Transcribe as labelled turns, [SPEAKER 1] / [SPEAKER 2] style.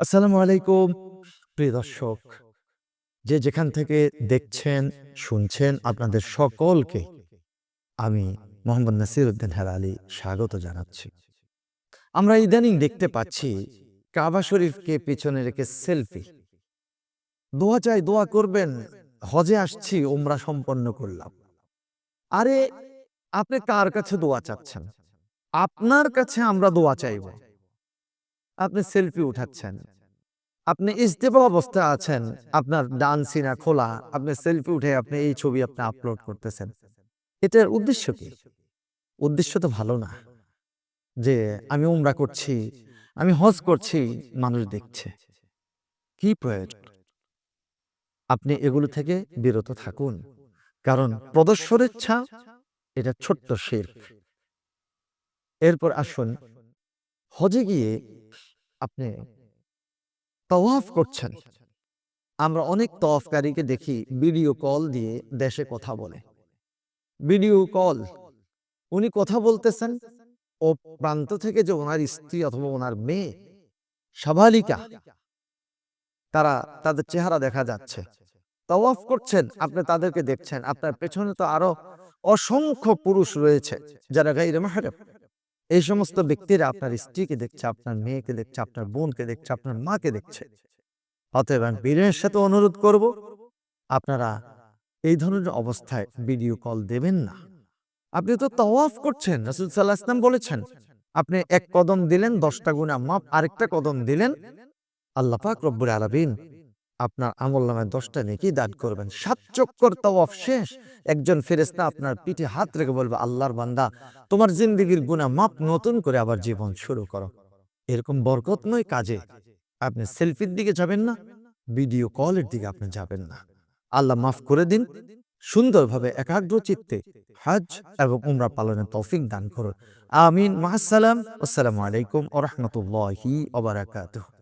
[SPEAKER 1] আসসালামু আলাইকুম। প্রিয় দর্শক, যে যেখান থেকে দেখছেন, শুনছেন আপনাদের সকলকে আমি মোহাম্মদ নাসির উদ্দিন আলী স্বাগত জানাচ্ছি। আমরা ইদানিং দেখতে পাচ্ছি কাবা শরীফকে পিছনে রেখে সেলফি। দোয়া চাই, দোয়া করবেন, হজে আসছি ওমরা সম্পন্ন করলাম। আরে, আপনি কার কাছে দোয়া চাচ্ছেন? আপনার কাছে আমরা দোয়া চাইব। আপনি সেলফি উঠাচ্ছেন। আপনি ইস্তেফা অবস্থায় আছেন, আপনার ডান সিনা খোলা, আপনি সেলফি উঠে আপনি এই ছবি আপনি আপলোড করতেছেন। এটার উদ্দেশ্য কি? উদ্দেশ্য তো ভালো না। যে আমি উমরা করছি, আমি হজ করছি, মানুষ দেখছে। কি প্রয়োজন? আপনি এগুলো থেকে বিরত থাকুন। কারণ প্রদর্শনের ইচ্ছা, এটা ছোট্ট শিল্প এরপর আসুন, হজে গিয়ে আপনি তওয়াফ করছেন। আমরা অনেক তওয়াফকারীকে দেখি ভিডিও কল দিয়ে দেশে কথা বলে। ভিডিও কল উনি কথা বলতেছেন ও প্রান্ত থেকে যে ওনার স্ত্রী অথবা ওনার মেয়ে সাবালিকা তারা তাদের চেহারা দেখা যাচ্ছে। তওয়াফ করছেন, আপনি তাদেরকে দেখছেন, আপনার পেছনে তো আরও অসংখ্য পুরুষ রয়েছে, যারা গাইরে মাহারেম। এই সমস্ত ব্যক্তিরা আপনার স্ত্রীকে দেখছে, আপনার মেয়েকে দেখছে, আপনার বোনকে দেখছে, আপনার মাকে দেখছে। অতএব আমি বীরের সাথে অনুরোধ করব, আপনারা এই ধরনের অবস্থায় ভিডিও কল দেবেন না। আপনি তো তওয়াফ করছেন, রাসুল সাল্লাহ ইসলাম বলেছেন, আপনি এক কদম দিলেন, দশটা গুণা মাপ আরেকটা কদম দিলেন। আল্লাহ পাক রব্বুল আলামিন আপনার আমল নামায় দশটা নেকি দান করবেন। সাত চক্কর তওয়াফ শেষ। একজন ফেরেস্তা আপনার পিঠে হাত রেখে বলবে, আল্লাহর বান্দা, তোমার জিন্দগির গুণা মাপ নতুন করে আবার জীবন শুরু করো। এরকম বরকতময় কাজে আপনি সেলফির দিকে যাবেন না, ভিডিও কলের দিকে আপনি যাবেন না। আল্লাহ মাফ করে দিন। সুন্দরভাবে একাগ্র চিত্তে হজ এবং উমরা পালনের তৌফিক দান করুন। আমিন। মাহাসালাম। আসসালামু আলাইকুম ওরহমতুল্লাহি ওবারাকাতুহ